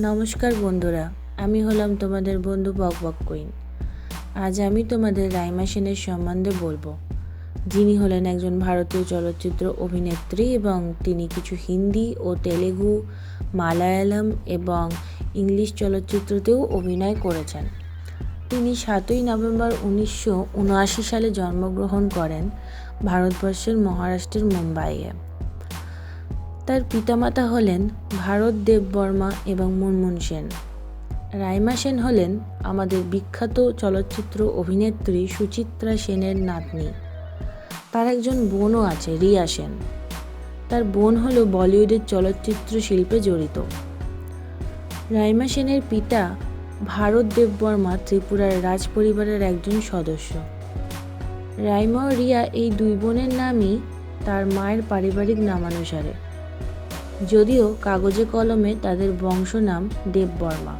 নমস্কার বন্ধুরা, আমি হলাম তোমাদের বন্ধু বক বক কুইন। আজ আমি তোমাদের রাইমা সেনের সম্বন্ধে বলব। যিনি হলেন একজন ভারতীয় চলচ্চিত্র অভিনেত্রী এবং তিনি কিছু হিন্দি ও তেলেগু, মালায়ালাম এবং ইংলিশ চলচ্চিত্রতেও অভিনয় করেছেন। তিনি সাতই নভেম্বর উনিশশো উনআশি সালে জন্মগ্রহণ করেন, ভারতবর্ষের মহারাষ্ট্রের মুম্বাইয়ে। তার পিতামাতা হলেন ভারত দেববর্মা এবং মুনমুন সেন। রাইমা সেন হলেন আমাদের বিখ্যাত চলচ্চিত্র অভিনেত্রী সুচিত্রা সেনের নাতনি। তার একজন বোনও আছে, রিয়া সেন। তার বোন হল বলিউডের চলচ্চিত্র শিল্পে জড়িত। রাইমা সেনের পিতা ভারত দেববর্মা ত্রিপুরার রাজ পরিবারের একজন সদস্য। রাইমা ও রিয়া এই দুই বোনের নামই তার মায়ের পারিবারিক নামানুসারে। যদিও কাগজে কলমে তাদের বংশনাম দেববর্মা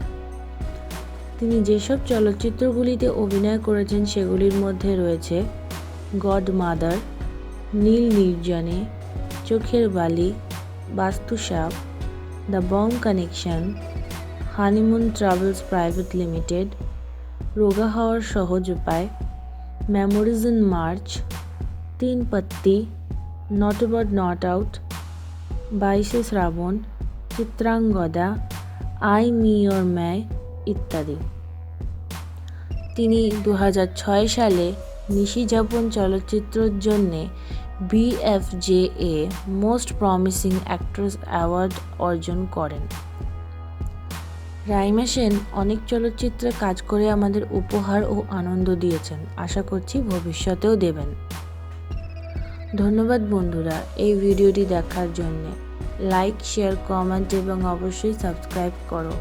তিনি যেসব চলচ্চিত্রগুলিতে অভিনয় করেছেন, সেগুলির মধ্যে রয়েছে god mother Neel Nirjane, Chokher Bali, Bastushaap, the Bong connection, honeymoon travels private limited, Roga Howar Sohoj Upay memories in March, Teen Patti, not about not out Baishe Srabon, Chitrangada, I me Aur Main ইত্যাদি। তিনি দু হাজার ছয় সালে নিশি যাপন চলচ্চিত্রের জন্যে BFJA most promising actress award অর্জন করেন। রাইমা সেন অনেক চলচ্চিত্রে কাজ করে আমাদের উপহার ও আনন্দ দিয়েছেন। আশা করছি ভবিষ্যতেও দেবেন। ধন্যবাদ বন্ধুরা এই ভিডিওটি দেখার জন্যে। লাইক শেয়ার কমেন্ট এবং অবশ্যই সাবস্ক্রাইব করো।